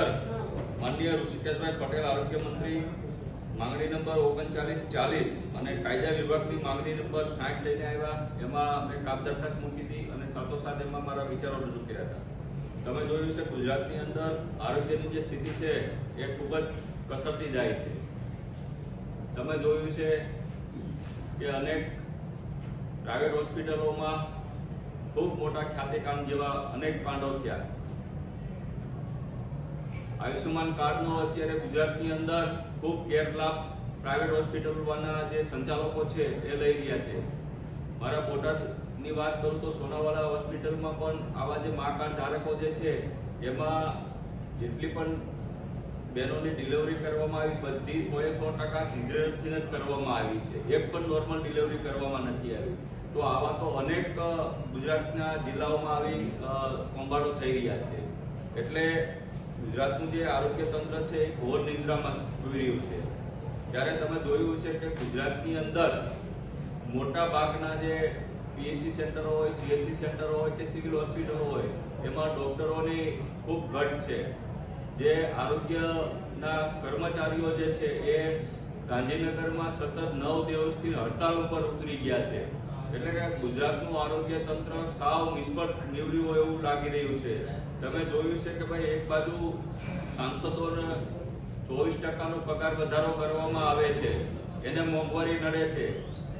અંદર માનનીય ઋષિકેશભાઈ પટેલ, આરોગ્ય મંત્રી, માંગણી નંબર ઓગણચાલીસ ચાલીસ અને કાયદા વિભાગની માંગણી નંબર સાઠ લઈને આવ્યા. એમાં મેં કાપ દરખાસ્ત મૂકી હતી અને સાથોસાથ એમાં મારા વિચારો રજૂ કર્યા હતા. તમે જોયું છે, ગુજરાતની અંદર આરોગ્યની જે સ્થિતિ છે, એ ખૂબ જ કસરતી જાય છે. તમે જોયું છે કે અનેક પ્રાઇવેટ હોસ્પિટલોમાં ખૂબ મોટા ખ્યાતિકામ જેવા અનેક કાંડો થયા. આયુષ્યમાન કાર્ડનો અત્યારે ગુજરાતની અંદર ખૂબ ગેરલાભ પ્રાઇવેટ હોસ્પિટલના જે સંચાલકો છે, એ લઈ રહ્યા છે. મારા બોટાદની વાત કરું તો સોનાવાલા હોસ્પિટલમાં પણ આવા જે મા કાર્ડ ધારકો જે છે, એમાં જેટલી પણ બહેનોની ડિલિવરી કરવામાં આવી, બધી સો એ સો ટકા સિઝેરિયનથી જ કરવામાં આવી છે. એક પણ નોર્મલ ડિલિવરી કરવામાં નથી આવી. તો આવા તો અનેક ગુજરાતના જિલ્લાઓમાં આવી કૌભાંડો થઈ રહ્યા છે. એટલે ગુજરાતનું જે આરોગ્ય તંત્ર છે એ ઘોર નિંદ્રામાં ડૂબી રહ્યું છે. ત્યારે તમે જોયું છે કે ગુજરાતની અંદર મોટા ભાગના જે પીએસસી સેન્ટરો હોય, સીએસસી સેન્ટરો હોય કે સિવિલ હોસ્પિટલો હોય, એમાં ડોક્ટરોની ખૂબ ઘટ છે. જે આરોગ્યના કર્મચારીઓ જે છે એ ગાંધીનગરમાં સતત નવ દિવસથી હડતાળ ઉપર ઉતરી ગયા છે. એટલે કે ગુજરાતનું આરોગ્ય તંત્ર સાવ નિષ્ફળ નીવડ્યું હોય એવું લાગી રહ્યું છે. તમે જોયું છે કે ભાઈ એક બાજુ સાંસદોને ચોવીસ ટકાનો પગાર વધારો કરવામાં આવે છે, એને મોંઘવારી નડે છે.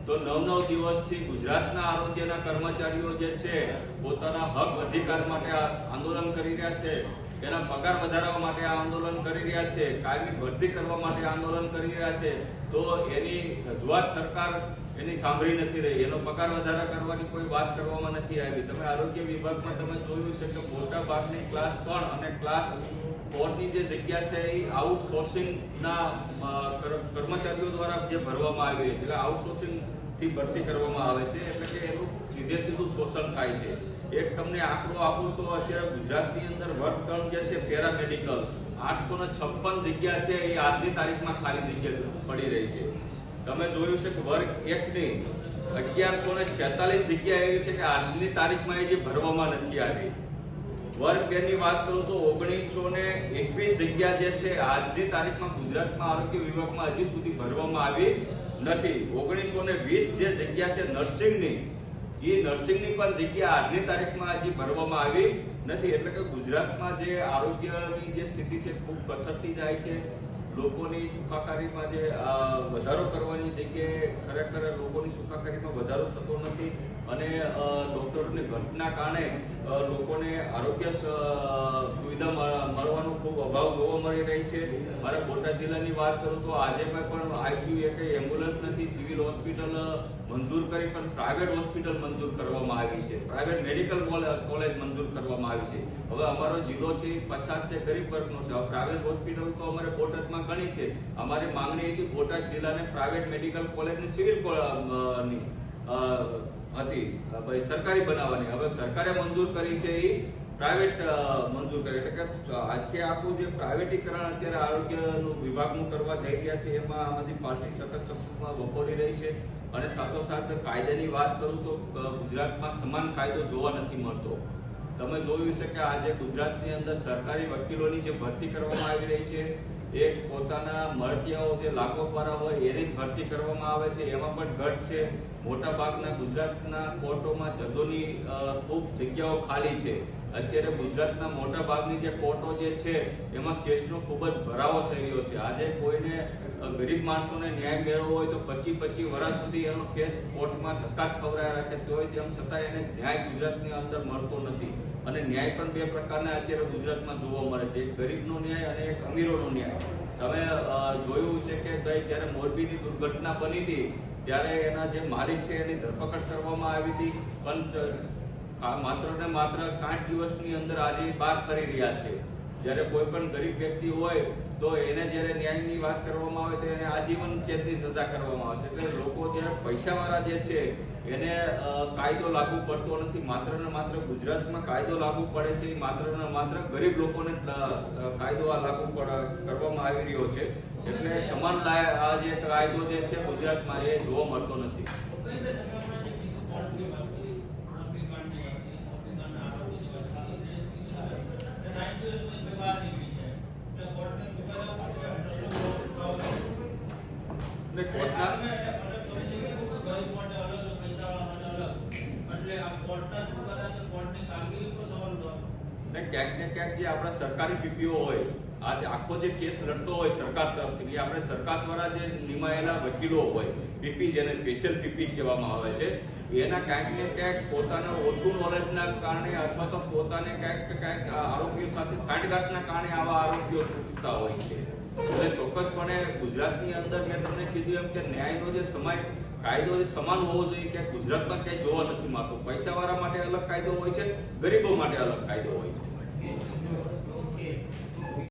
તો નવ નવ દિવસથી ગુજરાતના આરોગ્યના કર્મચારીઓ જે છે, પોતાના હક અધિકાર માટે આંદોલન કરી રહ્યા છે. એના પગાર વધારવા માટે આ આંદોલન કરી રહ્યા છે, કાયમી ભરતી કરવા માટે આંદોલન કરી રહ્યા છે, તો એની રજૂઆત સરકાર એની સાંભળી નથી રહી. એનો પગાર વધારા કરવાની કોઈ વાત કરવામાં નથી આવી. તમે આરોગ્ય વિભાગમાં તમે જોયું છે કે મોટા ભાગની ક્લાસ ત્રણ અને ક્લાસ ફોરની જે જગ્યા છે એ આઉટસોર્સિંગના કર્મચારીઓ દ્વારા જે ભરવામાં આવી રહી એટલે આઉટસોર્સિંગ થી ભરતી કરવામાં આવે છે, એટલે કે એનું સીધે સીધું શોષણ થાય છે. એક તમને આંકડો આપું તો અત્યારે ગુજરાતની અંદર વર્ગ જે છે, પેરામેડિકલ, આઠસો ને છપ્પન જગ્યા છે, એ આજની તારીખમાં ખાલી જગ્યા પડી રહી છે. તમે જોયું છે કે વર્ગ એકની અગિયારસો ને છેતાલીસ જગ્યા એવી છે કે આજની તારીખમાં એ જે ભરવામાં નથી આવી. વર્ગ બે ની વાત કરું તો ઓગણીસો ને એકવીસ જગ્યા જે છે, આજની તારીખમાં ગુજરાતમાં આરોગ્ય વિભાગમાં હજી સુધી ભરવામાં આવી નથી. ઓગણીસો ને વીસ જે જગ્યા છે નર્સિંગની એ નર્સિંગની પણ જગ્યા આજની તારીખમાં હજી ભરવામાં આવી નથી. એટલે કે ગુજરાતમાં જે આરોગ્યની જે સ્થિતિ છે, ખૂબ કથળતી જાય છે. લોકોની સુખાકારીમાં જે વધારો કરવાની જગ્યાએ ખરેખર લોકોની સુખાકારીમાં વધારો થતો નથી. અને ડોક્ટરોની ઘટના કારણે લોકોને આરોગ્ય સુવિધા મળવાનો ખૂબ અભાવ જોવા મળી રહી છે. મારે બોટાદ જિલ્લાની વાત કરું તો આજે પણ આઈસીયુ કે એમ્બ્યુલન્સ નથી સિવિલ હોસ્પિટલ મંજૂર કરી પણ પ્રાઇવેટ હોસ્પિટલ મંજૂર કરવામાં આવી છે. પ્રાઇવેટ મેડિકલ કોલેજ મંજૂર કરવામાં આવી છે. હવે અમારો જિલ્લો છે પછાત છે ગરીબ વર્ગનો છે. હવે પ્રાઇવેટ હોસ્પિટલ તો અમારે બોટાદમાં ઘણી છે. અમારી માંગણી હતી બોટાદ જિલ્લાને પ્રાઇવેટ મેડિકલ કોલેજની સિવિલની, હતી. ભાઈ સરકારી બનાવવાની. હવે સરકારે મંજૂર કરી છે એ પ્રાઇવેટ મંજૂર કરી. એટલે કે આખે આખું જે પ્રાઇવેટીકરણ અત્યારે આરોગ્યનું વિભાગનું કરવા જઈ રહ્યા છે, એમાં આમાંથી પાર્ટી સતત સતતમાં વપોરી રહી છે. અને સાથોસાથ કાયદાની વાત કરું તો ગુજરાતમાં સમાન કાયદો જોવા નથી મળતો. તમે જોયું છે કે આજે ગુજરાતની અંદર સરકારી વકીલોની જે ભરતી કરવામાં આવી રહી છે, એ પોતાના મળતિયાઓ જે લાગોપારા હોય, એની જ ભરતી કરવામાં આવે છે. એમાં પણ ઘટ છે. મોટા ભાગના ગુજરાતના કોર્ટોમાં જજોની ખૂબ જગ્યાઓ ખાલી છે. અત્યારે ગુજરાતના મોટા ભાગની જે કોર્ટો જે છે એમાં કેસનો ખૂબ જ ભરાવો થઈ રહ્યો છે. આજે કોઈને ગરીબ માણસોને ન્યાય મેળવવો હોય તો પચી પચીસ વર્ષ સુધી એનો કેસ કોર્ટમાં ધક્કા જ ખવડાવ્યા રાખે તોય તેમ છતાં એને ન્યાય ગુજરાતની અંદર મળતો નથી. અને ન્યાય પણ બે પ્રકારના અત્યારે ગુજરાતમાં જોવા મળે છે. એક ગરીબનો ન્યાય અને એક અમીરોનો ન્યાય. તમે અ, કે ભાઈ મોરબીની દુર્ઘટના બની હતી, ત્યારે એના જે માલિક છે, એની ધરપકડ કરવામાં આવી હતી. પણ માત્ર ને માત્ર સાઠ દિવસની અંદર આજે બહાર કરી રહ્યા છે. જ્યારે કોઈ પણ ગરીબ વ્યક્તિ હોય, તો એને જ્યારે ન્યાયની વાત કરવામાં આવે તો એને આજીવન કેદની સજા કરવામાં આવે છે. એટલે લોકો જ્યારે પૈસાવાળા જે છે, એને કાયદો લાગુ પડતો નથી. માત્ર ને માત્ર ગુજરાતમાં કાયદો લાગુ પડે છે, એ માત્ર ને માત્ર ગરીબ લોકોને કાયદો આ લાગુ કરવામાં આવી રહ્યો છે. એટલે સમાન આ જે કાયદો જે છે ગુજરાતમાં, એ જોવા મળતો નથી. એટલે કોર્ટના ને ક્યાંક ને જે આપણા સરકારી પીપીઓ હોય આજે આખો જે કેસ લડતો હોય સરકાર તરફથી, એ આપણે સરકાર દ્વારા જે નિમાયેલા વકીલો હોય, પીપી જેને સ્પેશિયલ પીપી કહેવામાં આવે છે, એના ક્યાંક ક્યાંક પોતાના ઓછું નોલેજના કારણે અથવા તો પોતાને ક્યાંક ક્યાંક આરોપીઓ સાથે સાંઠગાંઠના કારણે આવા આરોપીઓ છૂટતા હોય છે. એટલે ચોક્કસપણે ગુજરાતની અંદર મેં તમને કીધું એમ કે ન્યાયનો જે સમય કાયદો જે સમાન હોવો જોઈએ કે ગુજરાતમાં ક્યાંય જોવા નથી મળતો. પૈસાવાળા માટે અલગ કાયદો હોય છે, ગરીબો માટે અલગ કાયદો હોય છે.